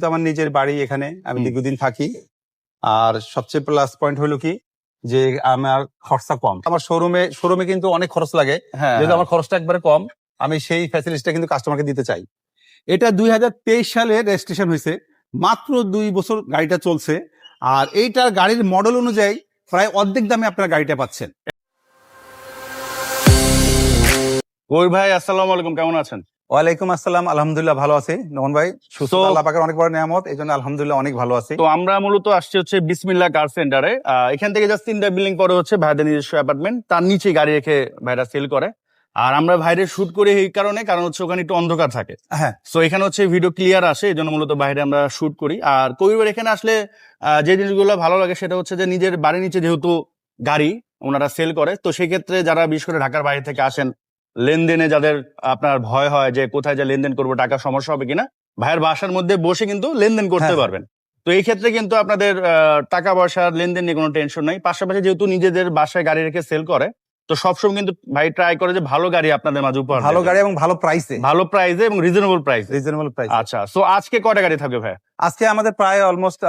তো আমার নিজের বাড়ি এখানে আমি দীর্ঘদিন থাকি। আর সবচেয়ে প্লাস পয়েন্ট হলো কি? যে আমার খরচা কম। আমার শোরুমে শোরুমে কিন্তু অনেক খরচ লাগে। হ্যাঁ যেহেতু আমার খরচটা একবারে কম আমি সেই ফ্যাসিলিটিটা কিন্তু কাস্টমারকে দিতে চাই। এটা দুই হাজার তেইশ সালে রেজিস্ট্রেশন হয়েছে। মাত্র দুই বছর গাড়িটা চলছে। আর এইটার গাড়ির মডেল অনুযায়ী প্রায় অর্ধেক দামে আপনারা গাড়িটা পাচ্ছেন। ওই ভাই আসসালামু আলাইকুম। কেমন আছেন? ওয়ালাইকুম আসসালাম আলহামদুলিল্লাহ ভালো আছি। নমন ভাই সুস্থ আল্লাহ পাকের অনেক বড় নিয়ামত এই জন্য আলহামদুলিল্লাহ অনেক ভালো আছি। তো আমরা মূলত আসছি হচ্ছে বিসমিল্লা কার সেন্টারে। এখান থেকে জাস্ট তিনটা বিল্ডিং পরে হচ্ছে ভাইদের নিজস্ব অ্যাপার্টমেন্ট তার নিচে গাড়ি রেখে ভাইরা সেল করে। আর আমরা ভাইরে শুট করি এই কারণে কারণ হচ্ছে ওখানে একটু অন্ধকার থাকে। হ্যাঁ। সো এখানে হচ্ছে ভিডিও ক্লিয়ার আসে এই জন্য মূলত বাইরে আমরা শুট করি। আর কবির এখানে আসলে আহ, যে জিনিসগুলো ভালো লাগে সেটা হচ্ছে যে নিজের বাড়ির নিচে যেহেতু গাড়ি ওনারা সেল করে। তো সেই ক্ষেত্রে যারা বিশেষ করে ঢাকার বাইরে থেকে আসেন লেনদেনে যাদের আপনার ভয় হয় যে কোথায় যে লেনদেন করব টাকা সমস্যা হবে কিনা ভাইয়ের বাসার মধ্যে বসে কিন্তু লেনদেন করতে হ্যাঁ। পারবেন তো এই ক্ষেত্রে কিন্তু আপনাদের আহ, টাকা পয়সার লেনদেন নিয়ে কোনো টেনশন নাই পাশাপাশি যেহেতু নিজেদের বাসায় গাড়ি রেখে সেল করে তো সবসময় কিন্তু ভাই ট্রাই করে যে ভালো গাড়ি আপনাদের মাঝে উপহার ভালো গাড়ি এবং ভালো প্রাইসে ভালো প্রাইসে এবং রিজনেবল প্রাইস রিজনেবল প্রাইস আচ্ছা সো আজকে কয়টা গাড়ি থাকবে ভাই? আজকে আমাদের প্রায় অলমোস্ট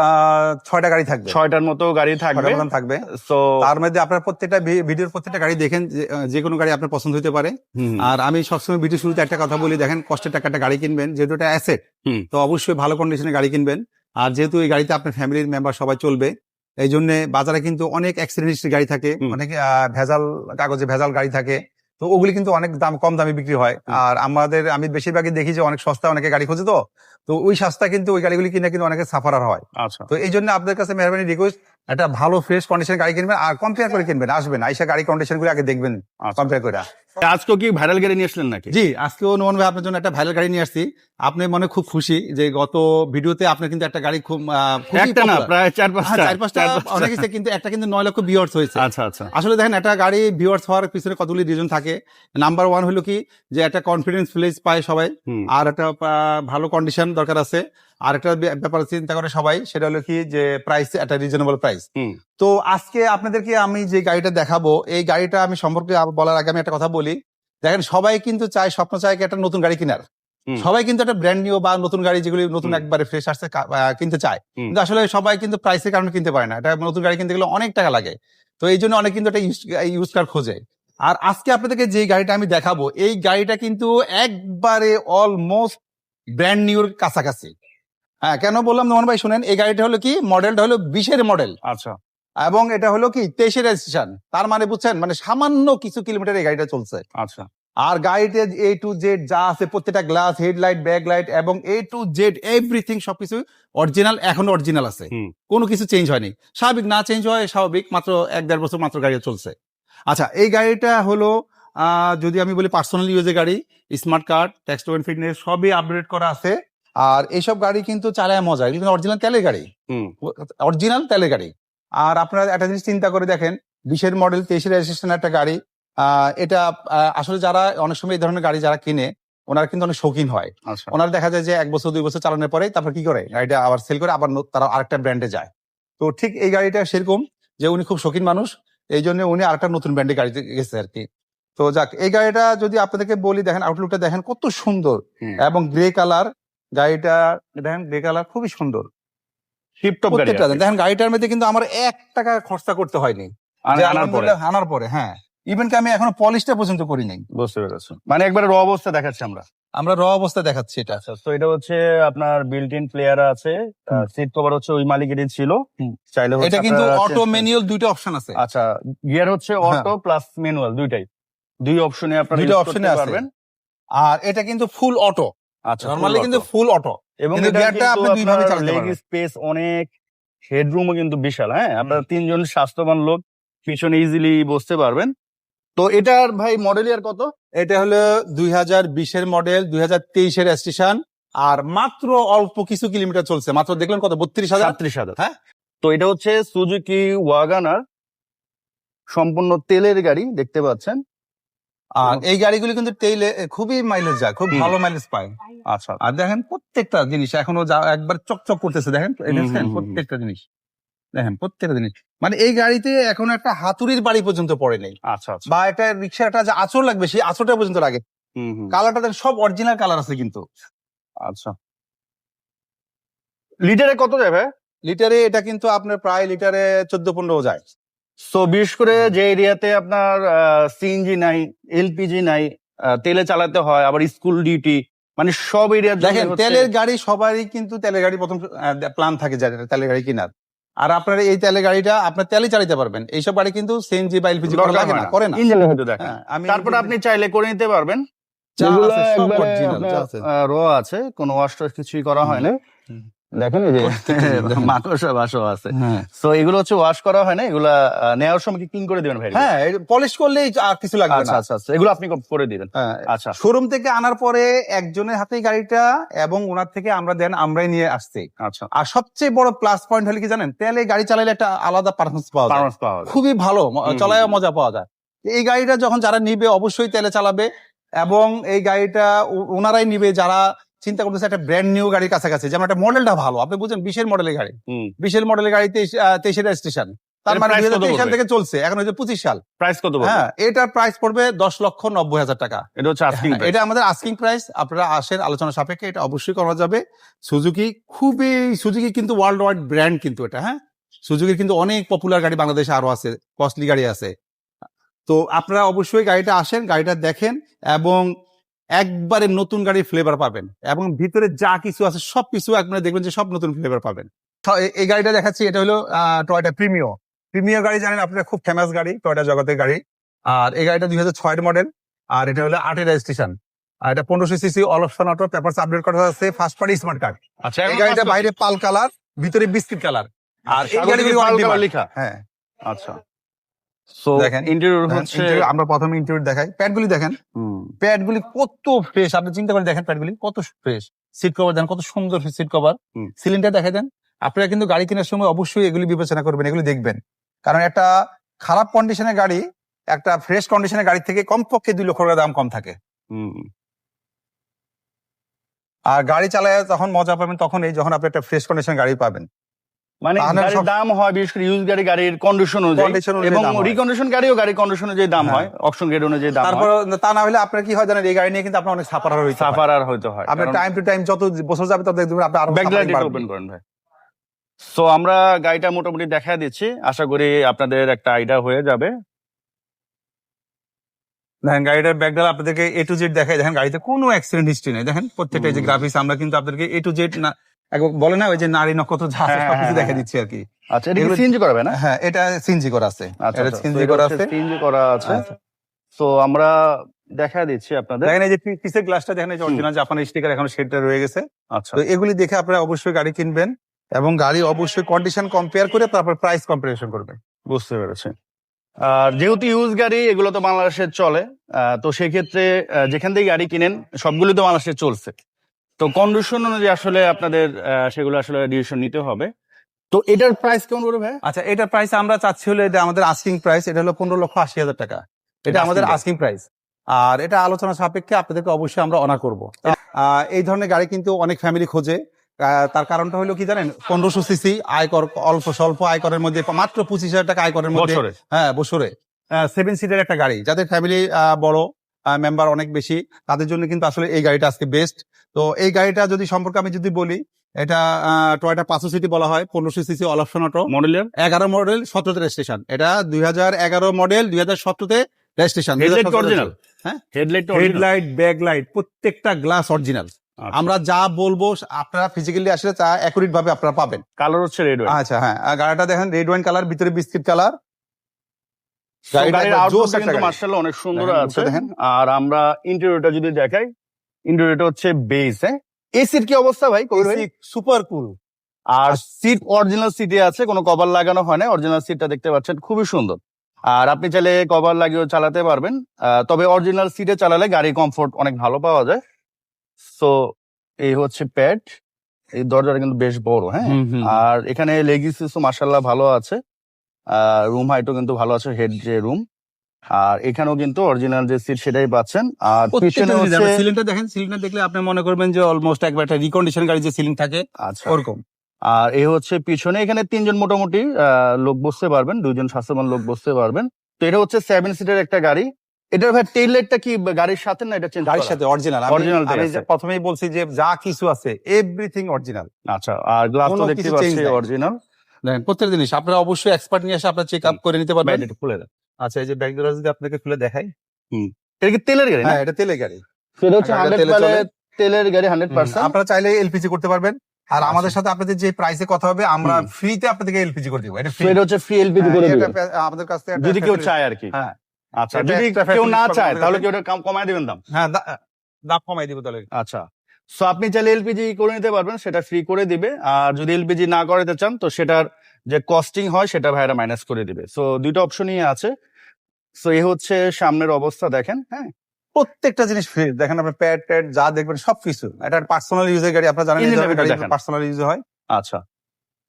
ছয়টা গাড়ি থাকবে। ছয়টার মতো গাড়ি থাকবে। থাকবে। সো তার মধ্যে আপনার প্রত্যেকটা ভিডিওর প্রত্যেকটা গাড়ি দেখেন যে- কোনো গাড়ি আপনার পছন্দ হতে পারে। আর আমি সবসময় ভিডিও শুরুতে একটা কথা বলি দেখেন কষ্টের টাকা একটা গাড়ি কিনবেন যেহেতু এটা অ্যাসেট তো অবশ্যই ভালো কন্ডিশনে গাড়ি কিনবেন। আর যেহেতু এই গাড়িতে আপনার ফ্যামিলির মেম্বার সবাই চলবে এই জন্য বাজারে কিন্তু অনেক অ্যাক্সিডেন্ট গাড়ি থাকে অনেক আহ, ভেজাল কাগজে ভেজাল গাড়ি থাকে। তো ওগুলি কিন্তু অনেক দাম কম দামে বিক্রি হয়। আর আমাদের আমি বেশিরভাগই দেখি যে অনেক সস্তা অনেকে গাড়ি খোঁজে তো। তো ওই সস্তা কিন্তু ওই গাড়িগুলি কিনে কিন্তু অনেকে সাফার হয়। আচ্ছা। তো এই জন্য আপনাদের কাছে মেহরবানি রিকোয়েস্ট একটা ভালো ফ্রেশ কন্ডিশন গাড়ি কিনবেন আর কম্পেয়ার করে কিনবেন আসবেন আইসা গাড়ি কন্ডিশনগুলো আগে দেখবেন। কম্পেয়ার করে। আজকেও কি ভাইরাল গাড়ি নিয়ে আসলেন নাকি? জি আজকেও নোমান ভাই আপনার জন্য একটা ভাইরাল গাড়ি নিয়ে আসছি। আপনি মনে খুব খুশি যে গত ভিডিওতে আপনার কিন্তু একটা গাড়ি খুব একটা না প্রায় চার হ্যাঁ, পাঁচটা চার পাঁচটা। অনেক কিন্তু একটা কিন্তু নয় লক্ষ ভিউয়ার্স হয়েছে। আচ্ছা আচ্ছা। আসলে দেখেন একটা গাড়ি ভিউয়ার্স হওয়ার পিছনে কতগুলি রিজন থাকে। নাম্বার ওয়ান হলো কি যে একটা কনফিডেন্স প্লেস পায় সবাই। আর একটা ভালো কন্ডিশন দরকার আছে। আর একটা ব্যাপার চিন্তা করে সবাই সেটা হলো কি যে প্রাইস একটা রিজনেবল প্রাইস তো আজকে আপনাদেরকে আমি যে গাড়িটা দেখাবো এই গাড়িটা আমি সম্পর্কে বলার আগে আমি একটা কথা বলি। দেখেন সবাই কিন্তু চায় স্বপ্ন চায় কি একটা নতুন গাড়ি কেনার। সবাই কিন্তু একটা ব্র্যান্ড নিউ বা নতুন গাড়ি যেগুলি নতুন একবারে ফ্রেশ আসছে কিনতে চায়। কিন্তু আসলে সবাই কিন্তু প্রাইসের কারণে কিনতে পারে না। এটা নতুন গাড়ি কিনতে গেলে অনেক টাকা লাগে। তো এই জন্য অনেক কিন্তু একটা ইউজ কার খোঁজে। আর আজকে আপনাদেরকে যে গাড়িটা আমি দেখাবো এই গাড়িটা কিন্তু একবারে অলমোস্ট ব্র্যান্ড নিউর কাছাকাছি। হ্যাঁ কেন বললাম নোমান ভাই? শুনেন এই গাড়িটা হলো কি? মডেলটা হলো বিশের মডেল। আচ্ছা। এবং এটা হলো কি? তেইশের রেজিস্ট্রেশন। তার মানে বুঝছেন মানে সামান্য কিছু কিলোমিটার এই গাড়িটা চলছে। আচ্ছা। আর গাড়িতে এ টু জেড যা আছে প্রত্যেকটা গ্লাস হেডলাইট ব্যাক লাইট এবং এ টু জেড এভরিথিং সবকিছু অরিজিনাল এখন অরিজিনাল আছে। কোনো কিছু চেঞ্জ হয়নি। স্বাভাবিক না চেঞ্জ হয় স্বাভাবিক মাত্র এক দেড় বছর মাত্র গাড়ি চলছে। আচ্ছা এই গাড়িটা হলো আহ, যদি আমি বলি পার্সোনাল ইউজের গাড়ি স্মার্ট কার্ড ট্যাক্স টোয়েন ফিটনেস সবই আপডেট করা আছে। আর এইসব গাড়ি কিন্তু চালায় মজা এগুলো অরিজিনাল তেলের গাড়ি। অরিজিনাল তেলের গাড়ি। আর আপনারা একটা জিনিস চিন্তা করে দেখেন বিশের মডেল তেইশের রেজিস্ট্রেশন একটা গাড়ি এটা আসলে যারা অনেক সময় এই ধরনের গাড়ি যারা কিনে ওনারা কিন্তু অনেক শৌখিন হয়। আচ্ছা। ওনারা দেখা যায় যে এক বছর দুই বছর চালানোর পরে তারপর কি করে? গাড়িটা আবার সেল করে আবার তারা আরেকটা ব্র্যান্ডে যায়। তো ঠিক এই গাড়িটা সেরকম যে উনি খুব শৌখিন মানুষ এই জন্য উনি আরেকটা নতুন ব্র্যান্ডে গাড়িতে গেছে আর কি। তো যাক এই গাড়িটা যদি আপনাদেরকে বলি দেখেন আউটলুকটা দেখেন কত সুন্দর এবং গ্রে কালার গাড়িটা দেখেন গ্রে কালার খুবই সুন্দর। প্রত্যেকটা দেখেন গাড়িটার মধ্যে কিন্তু আমার এক টাকা খরচা করতে হয়নি। আনার পরে। আনার পরে হ্যাঁ। ইভেন কি আমি এখনও পলিশটা পর্যন্ত করি নাই। বুঝতে পেরেছি। মানে একবারে র অবস্থা দেখাচ্ছি আমরা। আমরা র অবস্থা দেখাচ্ছি এটা। আচ্ছা তো এটা হচ্ছে আপনার বিল্ট ইন প্লেয়ার আছে সিট কভার হচ্ছে ওই মালিকেরই ছিল। চাইলে এটা কিন্তু অটো ম্যানুয়াল দুইটা অপশন আছে। আচ্ছা গিয়ার হচ্ছে। অটো প্লাস ম্যানুয়াল দুইটাই। দুই অপশনে আপনারা দুইটা অপশনে পারবেন। আর এটা কিন্তু ফুল অটো আচ্ছা নরমালি কিন্তু ফুল অটো এবং গিয়ারটা আপনি দুইভাবে চালাতে পারবেন। স্পেস অনেক হেডরুমও কিন্তু বিশাল হ্যাঁ? আপনারা তিনজন স্বাস্থ্যবান লোক পিছনে ইজিলি বসতে পারবেন। তো এটার ভাই মডেল ইয়ার কত? এটা হলো দুই হাজার বিশের মডেল দুই হাজার তেইশের স্টেশন আর মাত্র অল্প কিছু কিলোমিটার চলছে। মাত্র দেখলেন কত? বত্রিশ হাজার? সাতত্রিশ হাজার। হ্যাঁ। তো এটা হচ্ছে সুজুকি ওয়াগানার সম্পূর্ণ তেলের গাড়ি দেখতে পাচ্ছেন। আর এই গাড়িগুলি কিন্তু তেইলে খুবই মাইলেজ যায় খুব ভালো মাইলেজ পায়। আচ্ছা। আর দেখেন প্রত্যেকটা জিনিস এখনও যা একবার চকচক করতেছে দেখেন। প্রত্যেকটা জিনিস। দেখেন প্রত্যেকটা জিনিস। মানে এই গাড়িতে এখন একটা হাতুড়ির বাড়ি পর্যন্ত পড়ে নেই। আচ্ছা আচ্ছা। বা একটা রিক্সা একটা যে আচর লাগবে সেই আচরটা পর্যন্ত লাগে। কালারটা দেখেন সব অরিজিনাল কালার আছে কিন্তু। আচ্ছা। লিটারে কত যায় ভাই? লিটারে এটা কিন্তু আপনার প্রায় লিটারে চোদ্দ পনেরো যায়। সো বিশেষ করে যে এরিয়াতে আপনার সিএনজি নাই এলপিজি নাই তেলে চালাতে হয় আবার স্কুল ডিউটি মানে সব এরিয়া দেখেন তেলের গাড়ি সবারই কিন্তু তেলের গাড়ি প্রথম প্ল্যান থাকে তেলের গাড়ি কেনার। আর আপনার এই তেলের গাড়িটা আপনার তেলে চালাতে পারবেন। এইসব গাড়ি কিন্তু সিএনজি বা এলপিজি লাগে না করে না। ইঞ্জিন হয়তো দেখেন। হ্যাঁ, আমি তারপরে আপনি চাইলে করে নিতে পারবেন। র আছে কোনো ওয়াশ কিছুই করা হয় না। দেখেন এই যে মাকড়সা বাসও আছে। হ্যাঁ। সো এগুলো হচ্ছে ওয়াশ করা হয় না? এগুলা নেওয়ার সময় কি ক্লিন করে দিবেন ভাই? হ্যাঁ পলিশ করলেই আর কিছু লাগবে আচ্ছা না। আচ্ছা আচ্ছা এগুলো আপনি করে দিবেন। হ্যাঁ, আচ্ছা। শোরুম থেকে আনার পরে একজনের হাতেই গাড়িটা এবং ওনার থেকে আমরা দেন আমরাই নিয়ে আসছি। আচ্ছা। আর সবচেয়ে বড় প্লাস পয়েন্ট হলে কি জানেন? তেলে গাড়ি চালাইলে একটা আলাদা পারফরমেন্স পাওয়া যায়। খুবই ভালো চলায় মজা পাওয়া যায়। এই গাড়িটা যখন যারা নিবে অবশ্যই তেলে চালাবে এবং এই গাড়িটা ওনারাই নিবে। যারা চিন্তা করতেছে একটা ব্র্যান্ড নিউ গাড়ির কাছাকাছি যেমন একটা মডেলটা ভালো। আপনি বুঝছেন বিশের মডেলের গাড়ি। বিশের মডেলের গাড়ি তেইশের স্টেশন তার মানে দুই সাল থেকে চলছে। এখন হচ্ছে পঁচিশ সাল। প্রাইস কত হ্যাঁ এটার প্রাইস পড়বে দশ লক্ষ নব্বই হাজার টাকা। এটা হচ্ছে আস্কিং হ্যাঁ, এটা আমাদের আস্কিং প্রাইস আপনারা আসেন আলোচনা সাপেক্ষে এটা অবশ্যই করা যাবে। সুজুকি খুবই সুজুকি কিন্তু ওয়ার্ল্ড ওয়াইড ব্র্যান্ড কিন্তু এটা হ্যাঁ? সুজুকির কিন্তু অনেক পপুলার গাড়ি বাংলাদেশে আরও আছে কস্টলি গাড়ি আছে। তো আপনারা অবশ্যই গাড়িটা আসেন গাড়িটা দেখেন এবং একবারে নতুন গাড়ির ফ্লেভার পাবেন এবং ভিতরে যা কিছু আছে সব কিছু আপনারা দেখবেন যে সব নতুন ফ্লেভার পাবেন। এই গাড়িটা দেখাচ্ছি এটা হলো টয়টা প্রিমিও প্রিমিও গাড়ি জানেন আপনারা খুব ফেমাস গাড়ি টয়টা জগতের গাড়ি। আর এই গাড়িটা দুই হাজার ছয়ের মডেল আর এটা হলো আটের রেজিস্ট্রেশন আর এটা পনেরোশো CC all option auto paper update করা আছে ফার্স্ট পার্টি স্মার্ট কার্ড আচ্ছা এই গাড়িটা বাইরে পাল কালার ভিতরে বিস্কিট কালার। আর এই গাড়িগুলি লেখা। হ্যাঁ। আচ্ছা। সো দেখেন, ইন্টেরিয়র হচ্ছে আমরা প্রথমে ইন্টারভিউ দেখাই। প্যাডগুলি দেখেন। হুম, প্যাডগুলি কত ফ্রেশ আপনি চিন্তা করে দেখেন প্যাডগুলি কত ফ্রেশ সিট কভার দেন কত সুন্দর সিট কভার সিলিন্ডার দেখাই দেন। আপনারা কিন্তু গাড়ি কেনার সময় অবশ্যই এগুলি বিবেচনা করবেন এগুলি দেখবেন। কারণ একটা খারাপ কন্ডিশনের গাড়ি একটা ফ্রেশ কন্ডিশনের গাড়ি থেকে কমপক্ষে দুই লক্ষ টাকা দাম কম থাকে। আর গাড়ি চালায় তখন মজা পাবেন তখন এই যখন আপনি একটা ফ্রেশ কন্ডিশন গাড়ি পাবেন। মানে গাড়ির দাম হয় বিশেষ করে ইউজ গাড়ি গাড়ির কন্ডিশন অনুযায়ী এবং রিকন্ডিশন গাড়িও গাড়ি কন্ডিশন অনুযায়ী দাম হ্যাঁ। হয় অপশন গ্রেড অনুযায়ী দাম তারপর তা না হলে আপনার কি হয় জানেন এই গাড়ি নিয়ে কিন্তু আপনার অনেক সাফার হইতে সাফার আর হয়তো হয় আপনার টাইম টু টাইম যত বছর যাবে তত দেখবেন আপনি আরও ব্যাকলাইট ওপেন করেন ভাই। সো আমরা গাড়িটা মোটামুটি দেখা দিচ্ছি আশা করি আপনাদের একটা আইডিয়া হয়ে যাবে। দেখেন গাড়িটার ব্যাকডাল আপনাদেরকে এ টু জেড দেখায় দেখেন গাড়িতে কোনো অ্যাক্সিডেন্ট হিস্ট্রি নেই। দেখেন প্রত্যেকটা যে। গ্রাফিক্স আমরা কিন্তু আপনাদেরকে এ টু জেড না একবার বলে না ওই যে নারী নক্ষত্র যা আছে হ্যাঁ, সবকিছু হ্যাঁ, দেখে হ্যাঁ। দিচ্ছি আর কি আচ্ছা এটা সিএনজি করাবে না? হ্যাঁ এটা সিনজি করা আছে। আচ্ছা এটা সিনজি করা আছে। সিএনজি করা আছে। আচ্ছা। সো আমরা দেখা দিচ্ছি আপনাদের। দেখেন এই যে পি- পিছের গ্লাসটা দেখেন এই যে অরিজিনাল জাপানি স্টিকার এখন সেটা রয়ে গেছে। আচ্ছা। তো এগুলি দেখে আপনারা অবশ্যই গাড়ি কিনবেন এবং গাড়ি অবশ্যই কন্ডিশন কম্পেয়ার করে তারপর প্রাইস কম্পারিজন করবেন। বুঝতে পেরেছি। আর যেহেতু ইউজ গাড়ি এগুলো তো বাংলাদেশে চলে আহ, তো সেক্ষেত্রে যেখান থেকে গাড়ি কিনেন সবগুলো তো বাংলাদেশে চলছে। তো কন্ডিশন অনুযায়ী আসলে আপনাদের সেগুলো আসলে ডিসিশন নিতে হবে। তো এটার প্রাইস কেমন পড়বে ভাই? আচ্ছা এটার প্রাইস আমরা চাচ্ছি হলো এটা আমাদের আস্কিং প্রাইস এটা হলো পনেরো লক্ষ আশি হাজার টাকা। এটা আমাদের আস্কিং প্রাইস আর এটা আলোচনা সাপেক্ষে আপনাদেরকে অবশ্যই আমরা অনার করব। আহ, এই ধরনের গাড়ি কিন্তু অনেক ফ্যামিলি খোঁজে। আহ, তার কারণটা হলো কি জানেন? পনেরোশো সিসি আয়কর অল্প স্বল্প আয়করের মধ্যে মাত্র পঁচিশ হাজার টাকা আয়করের মধ্যে। হ্যাঁ বছরে। সেভেন সিটের একটা গাড়ি। যাদের ফ্যামিলি বড় মেম্বার অনেক বেশি। তাদের জন্য কিন্তু আসলে এই গাড়িটা আজকে বেস্ট তো এই গাড়িটা যদি সম্পর্কে আমি যদি বলি এটা টয়টা পাঁচশো সিটি বলা হয় পনেরোশো সিসি অল অপশন অটো মডেলের? এগারো মডেল সতেরোতে রেজিস্ট্রেশন এটা দুই হাজার এগারো মডেল দুই হাজার সতেরোতে রেজিস্ট্রেশন হেডলাইট অরিজিনাল হ্যাঁ? হেডলাইট হেডলাইট ব্যাকলাইট প্রত্যেকটা গ্লাস অরিজিনাল আচ্ছা। আমরা যা বলব আপনারা ফিজিক্যালি আসলে তা অ্যাকুরেট ভাবে আপনারা পাবেন। কালার হচ্ছে রেড আচ্ছা হ্যাঁ। গাড়িটা দেখেন রেড ওয়াইন কালার ভিতরে বিস্কিট কালার গাড়িটা গাড়ির একবার জোস আউটলুকটা একটা কিন্তু গাড়ি। মার্শাল্লাহ অনেক সুন্দর আছে। আর আমরা ইন্টেরিয়রটা যদি দেখাই ইন্টেরিয়রটা হচ্ছে বেস হ্যাঁ? এসির কি অবস্থা ভাই? সুপার কুল আর সিট অরিজিনাল সিটে আছে কোনো কভার লাগানো হয় না অরিজিনাল সিটটা দেখতে পাচ্ছেন খুবই সুন্দর। আর আপনি চাইলে কভার লাগিয়েও চালাতে পারবেন। তবে অরিজিনাল সিটে চালালে গাড়ি কমফোর্ট অনেক ভালো পাওয়া যায়। সো এই হচ্ছে প্যাড এই দরজাটা কিন্তু বেশ বড় হ্যাঁ? আর এখানে লেগিসিসও মাসাল্লাহ ভালো আছে। রুম হাইটও কিন্তু ভালো আছে হেড যে রুম আর এখানেও কিন্তু অরিজিনাল যে সিট সেটাই পাচ্ছেন। আর পিছনে হচ্ছে সিলিন্ডার দেখেন সিলিন্ডার দেখলে আপনি মনে করবেন যে অলমোস্ট একবার একটা রিকন্ডিশন গাড়ি যে সিলিং থাকে আচ্ছা। ওরকম। আর এই হচ্ছে পিছনে এখানে তিনজন মোটামুটি লোক বসতে পারবেন দুইজন স্বাস্থ্যবান লোক বসতে পারবেন। তো এটা হচ্ছে সেভেন সিটের একটা গাড়ি। এটার ভাই টেইল লাইটটা কি গাড়ির সাথে না এটা চেঞ্জ গাড়ির সাথে অরিজিনাল অরিজিনাল আমি যে প্রথমেই বলছি যে যা কিছু আছে এভরিথিং অরিজিনাল আচ্ছা আর গ্লাস তো দেখতে পাচ্ছি অরিজিনাল দেখেন প্রত্যেক জিনিস আপনারা অবশ্যই এক্সপার্ট নিয়ে এসে আপনারা চেক আপ করে নিতে পারবেন। খুলে দেন। আচ্ছা এই যে ব্যাগ যদি আপনাকে খুলে দেখাই। এটা কি তেলের গাড়ি না? হ্যাঁ এটা তেলে গাড়ি। সেটা হচ্ছে 100 তেলে চলে। তেলের গাড়ি 100% আপনারা চাইলে এলপিজি করতে পারবেন। আর আমাদের সাথে আপনাদের যে প্রাইসে কথা হবে আমরা ফ্রিতে আপনাদেরকে এলপিজি করে দিব। এটা free। এটা হচ্ছে ফ্রি এলপিজি করে হ্যাঁ, এটা আমাদের কাছ থেকে যদি কেউ চায় আর কি। হ্যাঁ। আচ্ছা যদি কেউ না চায় তাহলে কি ওটা কম- কমায় দিবেন দাম? হ্যাঁ দাম কমাই দিব তাহলে। আচ্ছা। সো আপনি চাইলে এলপিজি করে নিতে পারবেন সেটা ফ্রি করে দিবে। আর যদি এলপিজি না করাতে চান তো সেটার যে কস্টিং হয় সেটা ভাইরা মাইনাস করে দিবে। সো দুইটা অপশনই আছে। সো এই হচ্ছে সামনের অবস্থা দেখেন হ্যাঁ? প্রত্যেকটা জিনিস ফ্রি দেখেন আপনার প্যাড ট্যাড যা দেখবেন সবকিছু এটা পার্সোনাল ইউজের গাড়ি আপনারা জানেন। পার্সোনাল ইউজ হয়। আচ্ছা।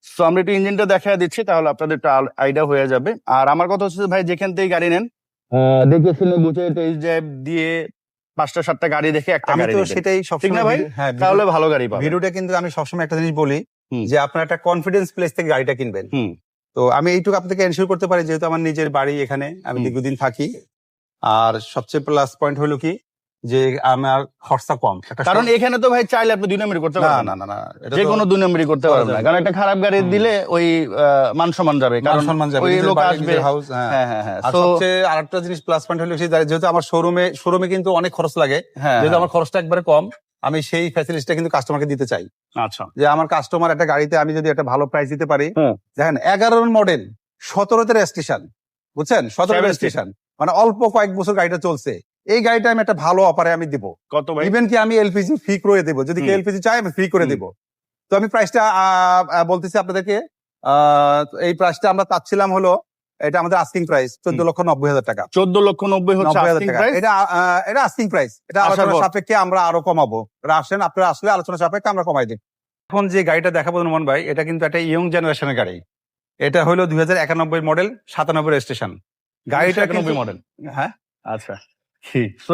সো আমরা একটু ইঞ্জিনটা দেখা দিচ্ছি তাহলে আপনাদের একটা আইডিয়া হয়ে যাবে। আর আমার কথা হচ্ছে ভাই যেখান থেকে গাড়ি নেন দেখে শুনে বুঝে টেস্ট ড্রাইভ দিয়ে পাঁচটা সাতটা গাড়ি দেখে একটা আমি তো সেটাই সবসময় ভাই? হ্যাঁ তাহলে ভালো গাড়ি পাবেন। ভিডিওটা কিন্তু আমি সবসময় একটা জিনিস বলি যে আপনার একটা কনফিডেন্স প্লেস থেকে গাড়িটা কিনবেন। তো আমি এইটুকু আপনাকে এনশিওর করতে পারি যেহেতু আমার নিজের বাড়ি এখানে আমি দীর্ঘদিন থাকি। আর সবচেয়ে প্লাস পয়েন্ট হলো কি? যে আমার খরচা কম কারণ এখানে তো ভাই চাইলে আপনি দুই নম্বরই করতে পারবেন। না না না যে কোনো দুই নম্বরই করতে করা পারবেন না। কারণ একটা খারাপ গাড়ি দিলে ওই মান সম্মান যাবে। কারণ সম্মান যাবে ওই লোক আসবে। house, হ্যাঁ। হ্যাঁ হ্যাঁ হ্যাঁ। আর সবচেয়ে আরেকটা জিনিস প্লাস পয়েন্ট হলো সেই যেহেতু আমার শোরুমে শোরুমে কিন্তু অনেক খরচ লাগে হ্যাঁ যেহেতু হ্যাঁ, আমার খরচটা একবারে কম আমি সেই ফ্যাসিলিটিটা কিন্তু কাস্টমারকে দিতে চাই। আচ্ছা। যে আমার কাস্টমার একটা গাড়িতে আমি যদি একটা ভালো প্রাইস দিতে পারি। দেখেন এগারোর মডেল সতেরোতে রেজিস্ট্রেশন বুঝছেন? সতেরো 17 রেজিস্ট্রেশন মানে অল্প কয়েক বছর গাড়িটা চলছে। এই গাড়িটা আমি একটা ভালো অফারে আমি দিব। কত ইভেন কি আমি এলপিজি ফ্রি করে দেবো? যদি এলপিজি চাই আমি ফ্রি করে। দেবো। তো আমি প্রাইসটা বলতেছি আপনাদেরকে এই প্রাইসটা আমরা চাচ্ছিলাম হলো এটা আমাদের আস্কিং প্রাইস চোদ্দ লক্ষ নব্বই হাজার টাকা। চোদ্দ লক্ষ নব্বই হাজার টাকা। এটা এটা আস্কিং প্রাইস এটা আলোচনা সাপেক্ষে আমরা আরও কমাবো। আসেন আপনারা আসলে আলোচনা সাপেক্ষে আমরা কমাই দিই। এখন যে গাড়িটা দেখাবো মন ভাই এটা কিন্তু একটা ইয়ং জেনারেশনের গাড়ি। এটা হলো দুই হাজার একানব্বই মডেল সাতানব্বই রেজিস্ট্রেশন। গাড়িটা একানব্বই মডেল হ্যাঁ? আচ্ছা।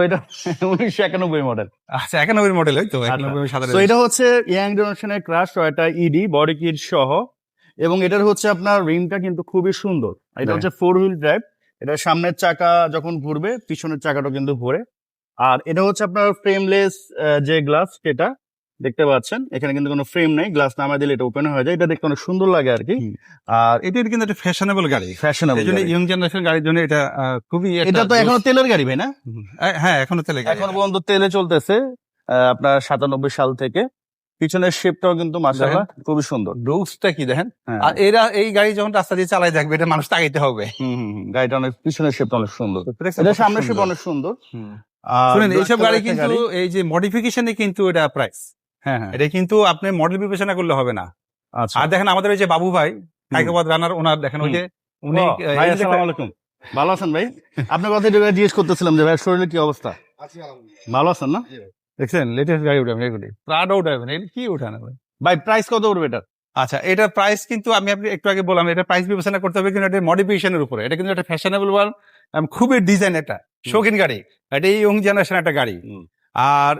এটা উনিশশো একানব্বই মডেল আচ্ছা একানব্বই মডেল ওই তো আচ্ছা। এটা হচ্ছে ইয়াং জেনারেশনের ক্রাশ এটা ইডি বডি কিট সহ এবং এটার হচ্ছে আপনার রিমটা কিন্তু খুবই সুন্দর এটা হ্যাঁ। হচ্ছে ফোর হুইল ড্রাইভ এটা সামনের চাকা যখন ঘুরবে পিছনের চাকাটা কিন্তু ঘুরে আর এটা হচ্ছে আপনার ফ্রেমলেস যে গ্লাস সেটা দেখতে পাচ্ছেন? এখানে কিন্তু কোনো ফ্রেম নেই গ্লাস নামায় দিলে এটা ওপেন হয়ে যায়। এটা দেখতে অনেক সুন্দর লাগে আর কি। আর এটা কিন্তু একটা ফ্যাশনেবল গাড়ি। ফ্যাশনেবল এই জন্য ইয়ং জেনারেশন গাড়ির জন্য এটা খুবই এটা তো এখনও তেলের গাড়ি ভাই না? হ্যাঁ এখনও তেলে গাড়ি। এখন পর্যন্ত তেলে চলতেছে আপনার সাতানব্বই সাল থেকে। পিছনের শেপটাও কিন্তু মাসাল্লাহ খুবই সুন্দর। রুলসটা কি দেখেন? হ্যাঁ। আর এরা এই গাড়ি যখন রাস্তা দিয়ে চালাই দেখবে এটা মানুষ তাকাইতে হবে। হুম। গাড়িটা অনেক পিছনের শেপটা অনেক সুন্দর। এটা সামনের শেপ অনেক সুন্দর। শুনেন এইসব গাড়ি কিন্তু এই যে মডিফিকেশনে কিন্তু এটা প্রাইস এটা কিন্তু আপনি মডেল বিবেচনা করলে হবে না। আচ্ছা। আর দেখেন আমাদের ওই যে বাবু ভাই হাইকাবাদ রানার ওনার দেখেন ওই যে উনি ভালো আছেন ভাই? আপনার কথা একটু জিজ্ঞেস করতেছিলাম যে ভাই শরীরের কি অবস্থা? ভালো আছেন না? দেখছেন লেটেস্ট গাড়ি উঠাবেন এগুলি প্রাডো উঠাবেন কি উঠানো ভাই? ভাই প্রাইস কত উঠবে এটা আচ্ছা এটা প্রাইস কিন্তু আমি আপনি একটু আগে বললাম এটা প্রাইস বিবেচনা করতে হবে কিন্তু এটা মডিফিকেশনের উপরে। এটা কিন্তু একটা ফ্যাশনেবল ওয়াল খুবই ডিজাইন এটা শৌখিন গাড়ি এটা এই ইয়ং জেনারেশন একটা গাড়ি। আর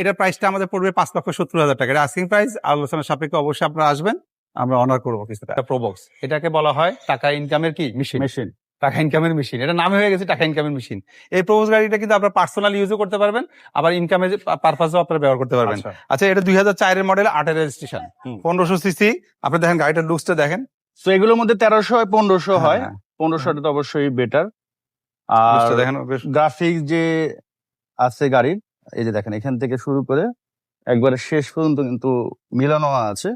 এটার প্রাইসটা আমাদের পড়বে পাঁচ লক্ষ সত্তর হাজার টাকা। এটা আস্কিং প্রাইস আলোচনা সাপেক্ষে অবশ্যই আপনারা আসবেন। আমরা অনার করব কিছুটা। প্রোবক্স এটাকে বলা হয় টাকা ইনকামের কি? মেশিন মেশিন টাকা ইনকামের মেশিন এটা নামে হয়ে গেছে টাকা ইনকামের মেশিন এই প্রোবক্স গাড়িটা কিন্তু আপনারা পার্সোনাল ইউজও করতে পারবেন আবার ইনকামের পারপাসও আপনারা ব্যবহার করতে পারবেন। আচ্ছা। এটা দুই হাজার চারের মডেল আটের রেজিস্ট্রেশন পনেরোশো সিসি আপনি দেখেন গাড়িটার লুকসটা দেখেন। তো এগুলোর মধ্যে তেরোশো হয় পনেরোশো হয় হ্যাঁ, পনেরোশোটা তো অবশ্যই বেটার হ্যাঁ, আর দেখেন বেশ। গ্রাফিক্স যে আছে গাড়ির এই যে দেখেন এখান থেকে শুরু করে একবারে শেষ পর্যন্ত কিন্তু মিলানো আছে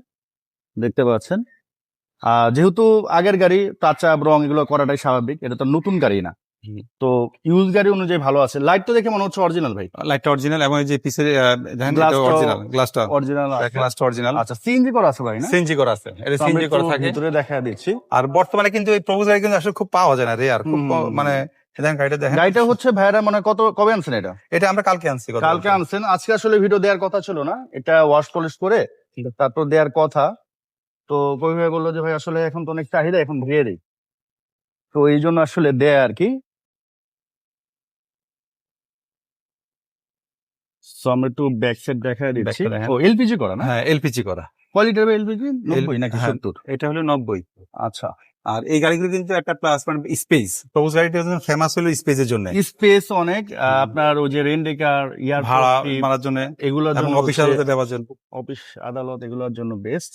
দেখতে পাচ্ছেন। আর যেহেতু আগের গাড়ি টাচ আপ রং এগুলো করাটাই স্বাভাবিক এটা তো নতুন গাড়ি না। তো ইউজ গাড়ি অনুযায়ী ভালো আছে। লাইট তো দেখে মনে হচ্ছে অরিজিনাল ভাই। লাইটটা অরিজিনাল এবং এই যে পিছের অরিজিনাল গ্লাসটা অরিজিনাল গ্লাসটা অরিজিনাল আচ্ছা সিএনজি করা আছে ভাই না? সিএনজি করা আছে। এটা সিএনজি করা থাকে। ভিতরে দেখা দিচ্ছি। আর বর্তমানে কিন্তু এই প্রপোজ গাড়ি কিন্তু আসলে খুব পাওয়া যায় না রে আর খুব মানে দেখেন গাড়িটা দেখেন। গাড়িটা হচ্ছে ভাইরা মানে কত কবে আনছেন এটা? এটা আমরা কালকে আনছি কালকে আনছেন। আজকে আসলে ভিডিও দেওয়ার কথা ছিল না। এটা ওয়াশ পলিশ করে তারপর দেওয়ার কথা। তো কবি ভাই বলল যে ভাই আসলে এখন তো অনেক চাহিদা এখন ধুয়ে দিই। তো এই জন্য আসলে দেয় আর কি। আমরা একটু ব্যাক সাইড দেখা দিচ্ছি। ও এলপিজি করা না? হ্যাঁ এলপিজি করা। কোয়ালিটি এলপিজি নব্বই নাকি হ্যাঁ। সত্তর? এটা হলো নব্বই। আচ্ছা। আর এই গাড়িগুলো কিন্তু একটা প্লাস মানে স্পেস প্রবোজ গাড়িটা ফেমাস হলো স্পেসের জন্য। স্পেস অনেক আপনার ওই যে রেন্টেকার ইয়ার ভাড়া মারার জন্য এগুলোর এবং জন্য অফিস আদালতে দেওয়ার জন্য। অফিস আদালত এগুলোর জন্য বেস্ট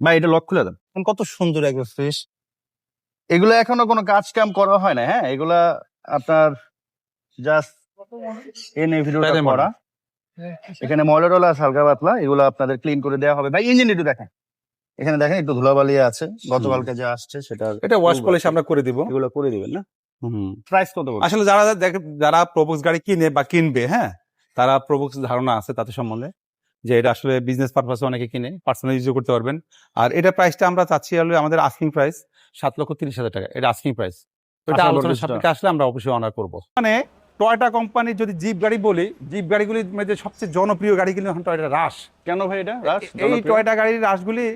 ভাই এটা লক খুলে দেন। কত সুন্দর একবার ফ্রেশ এগুলো এখনও কোনো কাজ কাম করা হয় না হ্যাঁ? এগুলা আপনার জাস্ট এনে ভিডিওটা করা। এখানে ময়লা টলা হালকা পাতলা। এগুলো আপনাদের ক্লিন করে দেওয়া হবে। ভাই ইঞ্জিন একটু দেখেন। এখানে দেখেন একটু ধুলাবালি আছে। গতকালকে যা আসছে সেটা এটা ওয়াশ পলিশ আমরা করে দিব। এগুলো করে দিবেন না? প্রাইস কত আসলে যারা যারা প্রবোক্স গাড়ি কিনে বা কিনবে হ্যাঁ তারা প্রবোক্স ধারণা আছে তাদের সম্বন্ধে যে এটা আসলে বিজনেস পারপাসে অনেকে কিনে পার্সোনাল ইউজ করতে পারবেন। আর এটা প্রাইসটা আমরা চাচ্ছি হলো আমাদের আস্কিং প্রাইস সাত লক্ষ তিরিশ হাজার টাকা। এটা আস্কিং প্রাইস এটা আলোচনার সাপেক্ষে আসলে আমরা অবশ্যই অনার করব। মানে টয়টা কোম্পানির যদি জিপ গাড়ি বলি জিপ গাড়িগুলির মধ্যে সবচেয়ে জনপ্রিয় গাড়ি কিন্তু এখন টয়টা রাশ কেন ভাই এটা? রাশ এই? টয়টা গাড়ির রাশগুলি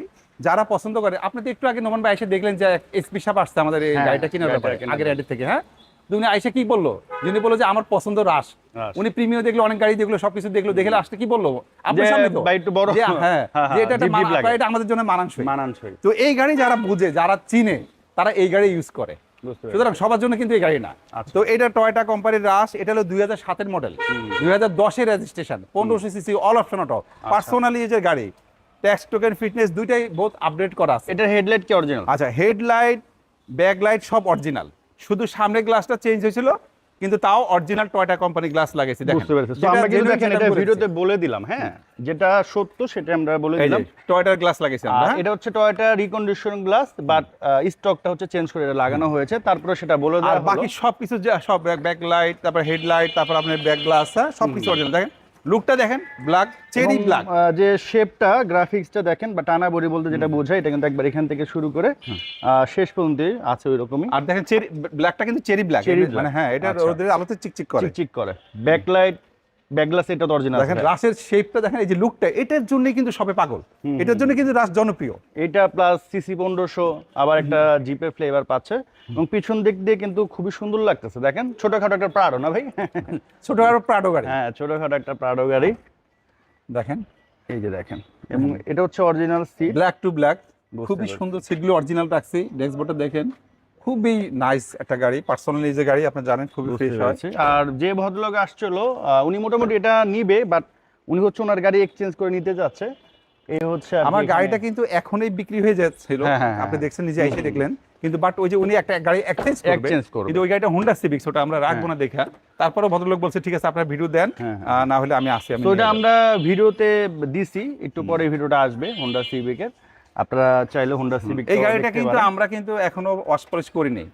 যারা পছন্দ করে আপনি তো একটু আগে নোমান ভাই এসে দেখলেন যে এসপি সাহেব আসছে আমাদের এই হ্যাঁ, গাড়িটা কেনার ব্যাপারে আগের অ্যাডের থেকে হ্যাঁ? তো উনি আইসে কি বলল? যিনি বলল যে আমার পছন্দ রাশ। উনি প্রিমিয়াম দেখল অনেক গাড়ি দেখল সবকিছু দেখল দেখলে আসতে কি বলল? আপনার সামনে তো। একটু বড়। হ্যাঁ হ্যাঁ, যে এটা। এটা আমাদের জন্য মানানসই। মানানসই। তো এই গাড়ি যারা বুঝে যারা চিনে তারা এই গাড়ি ইউজ করে। সুতরাং সবার জন্য কিন্তু এই গাড়ি না। আচ্ছা। তো এটা টয়টা কোম্পানির রাশ এটা হলো দুই হাজার সাতের মডেল দুই হাজার দশের রেজিস্ট্রেশন পনেরোশো CC all option auto. Personally ইউজের গাড়ি ট্যাক্স টোকেন ফিটনেস দুইটাই বহুত আপডেট করা আছে। এটার হেডলাইট কি অরিজিনাল আচ্ছা হেডলাইট ব্যাক লাইট সব অরিজিনাল শুধু সামনের গ্লাসটা চেঞ্জ হয়েছিল কিন্তু তাও অরিজিনাল টয়টা কোম্পানি গ্লাস লাগাইছি বুঝতে পেরেছি। তো আমরা কিন্তু দেখেন এটা ভিডিওতে বলে দিলাম হ্যাঁ? যেটা সত্য সেটা আমরা বলে দিলাম। টয়টার গ্লাস লাগাইছি আমরা? এটা হচ্ছে টয়টা রিকন্ডিশন গ্লাস বাট স্টকটা হচ্ছে চেঞ্জ করে এটা লাগানো হয়েছে। তারপরে সেটা বলে আর দেওয়া বাকি হলো সবকিছু যা- সব ব্যাক লাইট তারপর হেডলাইট তারপর আপনার ব্যাক গ্লাস হ্যাঁ? সবকিছু অরিজিনাল দেখেন লুকটা দেখেন ব্ল্যাক চেরি ব্ল্যাক যে শেপটা গ্রাফিক্সটা দেখেন বা টানা বডি বলতে যেটা বোঝায় এটা কিন্তু একবার এখান থেকে শুরু করে আহ, শেষ পর্যন্ত আছে ওই রকমই আর দেখেন চেরি ব্ল্যাকটা কিন্তু চেরি ব্ল্যাক মানে হ্যাঁ এটা আচ্ছা। ওদের আলোতে চিকচিক করে। চিকচিক করে। ব্যাকলাইট ব্যাকগ্লাস এটা তো অরিজিনাল দেখেন রাসের শেপটা দেখেন এই যে লুকটা এটার জন্য কিন্তু সবে পাগল। এটার জন্য কিন্তু রাস জনপ্রিয়। এটা প্লাস সিসি পনেরোশো আবার একটা জিপে ফ্লেভার পাচ্ছে। এবং পিছন দিক দিয়ে কিন্তু খুবই সুন্দর লাগতেছে। দেখেন ছোটখাটো একটা প্রাড়ো না ভাই? ছোট আর প্রাডো গাড়ি। হ্যাঁ ছোটখাটো একটা প্রাড়ো গাড়ি। দেখেন। এই যে দেখেন এবং এটা হচ্ছে original seat black to black খুবই সুন্দর সিটগুলো অরিজিনাল রাখছি ডেস্কবোর্ডটা দেখেন। খুবই নাইস একটা গাড়ি। পার্সোনালি যে গাড়ি আপনি জানেন খুবই ফ্রেশ হয়। আর যে ভদ্রলোক আসছিল উনি মোটামুটি এটা নিবে বাট উনি হচ্ছে ওনার গাড়ি এক্সচেঞ্জ করে নিতে যাচ্ছে। এই হচ্ছে আমার গাড়িটা কিন্তু এখনই বিক্রি হয়ে যাচ্ছিল। হ্যাঁ, হ্যাঁ, আপনি হ্যাঁ। দেখছেন নিজে এসে দেখলেন। কিন্তু বাট ওই যে উনি একটা গাড়ি এক্সচেঞ্জ করবে। কিন্তু ওই গাড়িটা হোন্ডা সিভিক্স ওটা আমরা রাখব না দেখা। তারপরে ভদ্রলোক বলছে ঠিক আছে আপনার ভিডিও দেন না হলে আমি আসি আমি তো এটা। আমরা ভিডিওতে দিছি একটু পরে ভিডিওটা আসবে হোন্ডা সিভিক এর আপনারা চাইলে হোন্ডা সিভিক এই গাড়িটা কিন্তু আমরা কিন্তু এখনও পলিশ করি নাই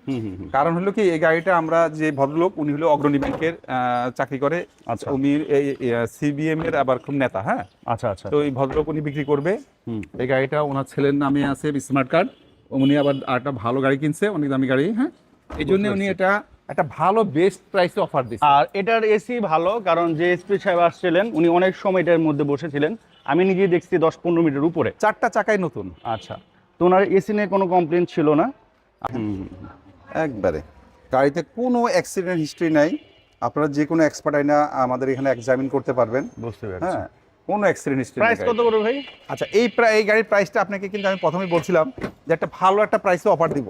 কারণ হলো কি এই গাড়িটা আমরা যে ভদ্রলোক উনি হলো অগ্রণী ব্যাংকের চাকরি করে। আচ্ছা। উনি সিবিএম এর আবার খুব নেতা হ্যাঁ? আচ্ছা আচ্ছা। তো এই ভদ্রলোক উনি বিক্রি করবে। এই গাড়িটা ওনার ছেলের নামে আছে স্মার্ট কার্ড উনি আবার একটা ভালো গাড়ি কিনছে অনেক দামি গাড়ি হ্যাঁ? এই জন্য উনি এটা একটা ভালো বেস্ট প্রাইসে অফার দিচ্ছে আর এটার এসি ভালো কারণ যে এসপি সাহেব আসছিলেন উনি অনেক সময় এটার মধ্যে বসেছিলেন। আমি নিজেই দেখছি দশ পনেরো মিটার উপরে। চারটা চাকাই নতুন। আচ্ছা তো ওনার এসি নিয়ে কোনো কমপ্লেন ছিল না? একবারে। গাড়িতে কোনো অ্যাক্সিডেন্ট হিস্ট্রি নাই। আপনারা যে কোনো এক্সপার্ট আইনা আমাদের এখানে এক্সামিন করতে পারবেন। বুঝতে হ্যাঁ কোনো অ্যাক্সিডেন্ট হিস্ট্রি প্রাইস কত করে ভাই? আচ্ছা এই এই গাড়ির প্রাইসটা আপনাকে কিন্তু আমি প্রথমেই বলছিলাম যে একটা ভালো একটা প্রাইসে অফার দিব।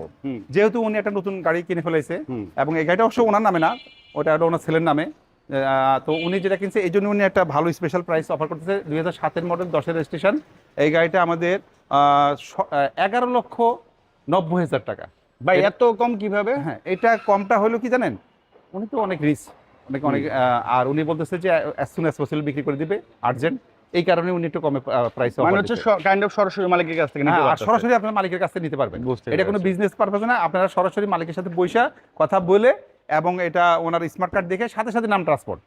যেহেতু উনি একটা নতুন গাড়ি কিনে ফেলেছে এবং এই গাড়িটা অবশ্য ওনার নামে না ওটা ওনার ছেলের নামে। তো উনি যেটা কিনছে এই জন্য উনি একটা ভালো স্পেশাল প্রাইস অফার করতেছে। দুই হাজার সাতের মডেল দশের রেজিস্ট্রেশন এই গাড়িটা আমাদের এগারো লক্ষ নব্বই হাজার টাকা। ভাই এত কম কীভাবে? হ্যাঁ এটা কমটা হলো কি জানেন? উনি তো অনেক রিচ অনেক অনেক আর উনি বলতেছে যে অ্যাজ সুন অ্যাজ পসিবল বিক্রি করে দিবে আর্জেন্ট এই কারণে উনি একটু কমে প্রাইস মানে হচ্ছে কাইন্ড অফ সরাসরি মালিকের কাছ থেকে নিতে পারবেন আর সরাসরি আপনারা মালিকের কাছ থেকে নিতে পারবেন। এটা কোনো বিজনেস পারপাস না আপনারা সরাসরি মালিকের সাথে বৈশা কথা বলে এবং এটা ওনার স্মার্ট কার্ড দেখে সাথে সাথে নাম ট্রান্সপোর্ট